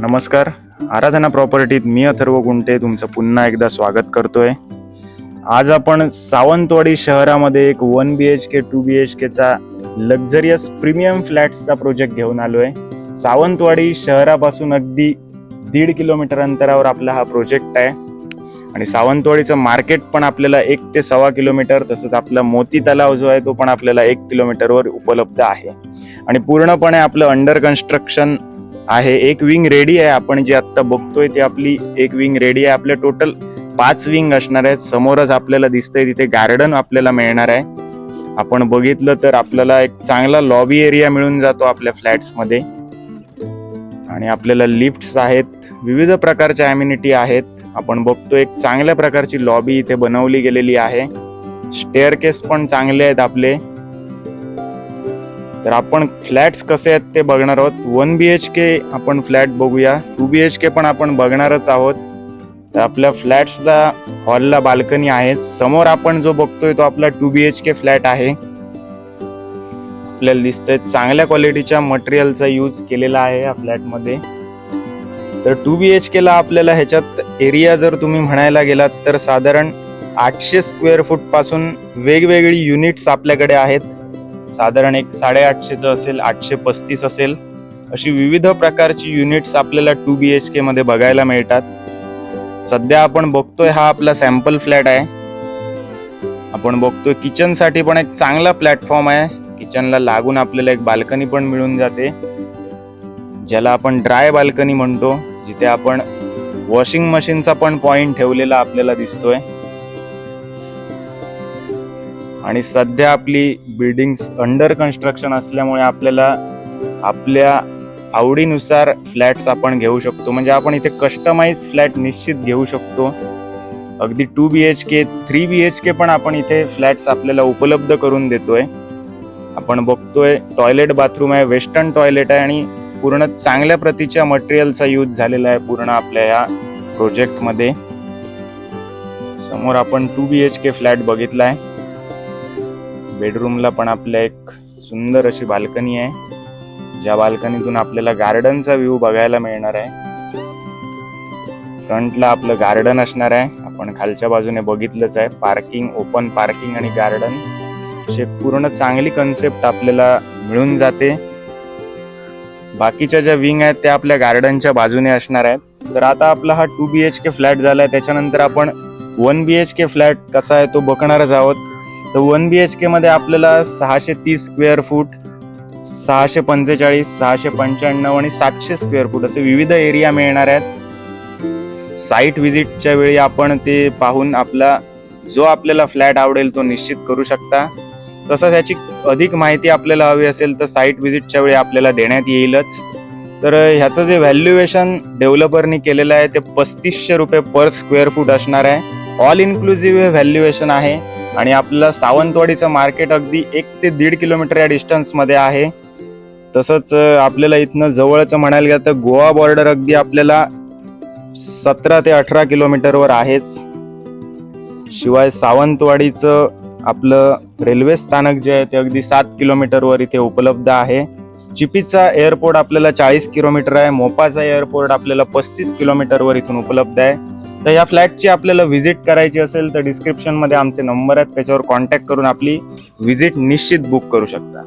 नमस्कार. आराधना प्रॉपर्टीत मी अथर्व गुंटे तुमचं पुन्हा एकदा स्वागत करतोय. आज आपण सावंतवाडी शहरामध्ये एक one B H K two B H केचा luxurious premium फ्लॅट्सचा प्रोजेक्ट घेऊन आलो आहे सावंतवाडी शहरापासून अगदी दीड किलोमीटर अंतरावर आपला हा प्रोजेक्ट आहे. आणि सावंतवाडीचं मार्केट पण आपल्याला एक ते सव्वा किलोमीटर तसंच आपला मोती तलाव जो आहे तो पण आपल्याला एक किलोमीटरवर उपलब्ध आहे. आणि पूर्णपणे आपलं अंडर कन्स्ट्रक्शन आहे. एक विंग रेडी आहे. आपण जे आत्ता बघतोय ते आपली एक विंग रेडी आहे. आपले टोटल पाच विंग असणार आहेत. समोरच आपल्याला दिसतंय तिथे गार्डन आपल्याला मिळणार आहे. आपण बघितलं तर आपल्याला एक चांगला लॉबी एरिया मिळून जातो आपल्या फ्लॅट्समध्ये आणि आपल्याला लिफ्ट्स आहेत. विविध प्रकारच्या ॲम्युनिटी आहेत. आपण बघतो एक चांगल्या प्रकारची लॉबी इथे बनवली गेलेली आहे. स्टेअरकेस पण चांगले आहेत आपले. तर आपण फ्लॅट्स कसे आहेत ते बघणार आहोत. वन बी एच के आपण फ्लॅट बघूया. टू बी एच के पण आपण बघणारच आहोत. तर आपल्या फ्लॅट्सला हॉलला बाल्कनी आहे. समोर आपण जो बघतोय तो आपला two B H K flat आहे. आपल्याला दिसतंय चांगल्या क्वालिटीच्या मटेरियलचा यूज केलेला आहे या फ्लॅटमध्ये. तर टू बी एच केला आपल्याला ह्याच्यात एरिया जर तुम्ही म्हणायला गेलात तर साधारण आठशे स्क्वेअर फूटपासून वेगवेगळी युनिट्स आपल्याकडे आहेत. साधारण एक साडेआठशेचं असेल आठशे पस्तीस असेल अशी विविध प्रकारची युनिट्स आपल्याला टू बी एच के मध्ये बघायला मिळतात. सध्या आपण बघतोय हा आपला सॅम्पल फ्लॅट आहे. आपण बघतोय किचनसाठी पण एक चांगला प्लॅटफॉर्म आहे. किचनला लागून आपल्याला एक बाल्कनी पण मिळून जाते. ज्याला आपण ड्राय बाल्कनी म्हणतो जिथे आपण वॉशिंग मशीनचा पण पॉईंट ठेवलेला आपल्याला दिसतोय. आणि सध्या आपली बिल्डिंग्स अंडर कन्स्ट्रक्शन असल्यामुळे आपल्याला आपल्या आवडीनुसार फ्लॅट्स आपण घेऊ शकतो. म्हणजे आपण इथे कस्टमाइज फ्लॅट निश्चित घेऊ शकतो. अगदी two B H K three B H K पण आपण इथे फ्लॅट्स आपल्याला उपलब्ध करून देतोय. आपण बघतोय टॉयलेट बाथरूम आहे वेस्टर्न टॉयलेट आहे आणि पूर्ण चांगल्या प्रतीच्या मटेरियलचा यूज झालेला आहे पूर्ण आपल्या या प्रोजेक्टमध्ये समोर आपण two B H K flat बघितला आहे बेडरूमला पण आपल्या एक सुंदर अशी बाल्कनी आहे. ज्या बाल्कनीतून आपल्याला गार्डनचा व्ह्यू बघायला मिळणार आहे. फ्रंटला आपलं गार्डन असणार आहे. आपण खालच्या बाजूने बघितलंच आहे. पार्किंग ओपन पार्किंग आणि गार्डन असे पूर्ण चांगली कन्सेप्ट आपल्याला मिळून जाते. बाकीच्या ज्या विंग आहेत त्या आपल्या गार्डनच्या बाजूने असणार आहेत. तर आता आपला हा two B H K flat झालाय. त्याच्यानंतर आपण one B H K flat कसा आहे तो बघणारच आहोत. तर वन बी एच केमध्ये आपल्याला सहाशे तीस स्क्वेअर फूट सहाशे पंचेचाळीस सहाशे पंच्याण्णव आणि सातशे स्क्वेअर फूट असे विविध एरिया मिळणार आहेत. साईट व्हिजिटच्या वेळी आपण ते पाहून आपला जो आपल्याला फ्लॅट आवडेल तो निश्चित करू शकता. तसंच ह्याची अधिक माहिती आपल्याला हवी असेल तर साईट व्हिजिटच्या वेळी आपल्याला देण्यात येईलच. तर ह्याचं जे व्हॅल्युएशन डेव्हलपरनी केलेलं आहे ते पस्तीसशे रुपये पर स्क्वेअर फूट असणार आहे. ऑल इन्क्लुझिव्ह व्हॅल्युएशन आहे. आणि आपलं सावंतवाडीचं मार्केट अगदी एक ते दीड किलोमीटर या डिस्टन्समध्ये आहे. तसंच आपल्याला इथनं जवळचं म्हणायला गेलं तर गोवा बॉर्डर अगदी आपल्याला सतरा ते अठरा किलोमीटरवर आहेच. शिवाय सावंतवाडीचं आपलं रेल्वे स्थानक जे आहे ते अगदी सात किलोमीटरवर इथे उपलब्ध आहे. चिपीचा एअरपोर्ट आपल्याला चाळीस किलोमीटर आहे मोपाचा एअरपोर्ट आपल्याला पस्तीस किलोमीटरवर इथून उपलब्ध आहे. तर या फ्लॅटची आपल्याला व्हिजिट करायची असेल तर डिस्क्रिप्शनमध्ये आमचे नंबर आहेत त्याच्यावर कॉन्टॅक्ट करून आपली व्हिजिट निश्चित बुक करू शकता.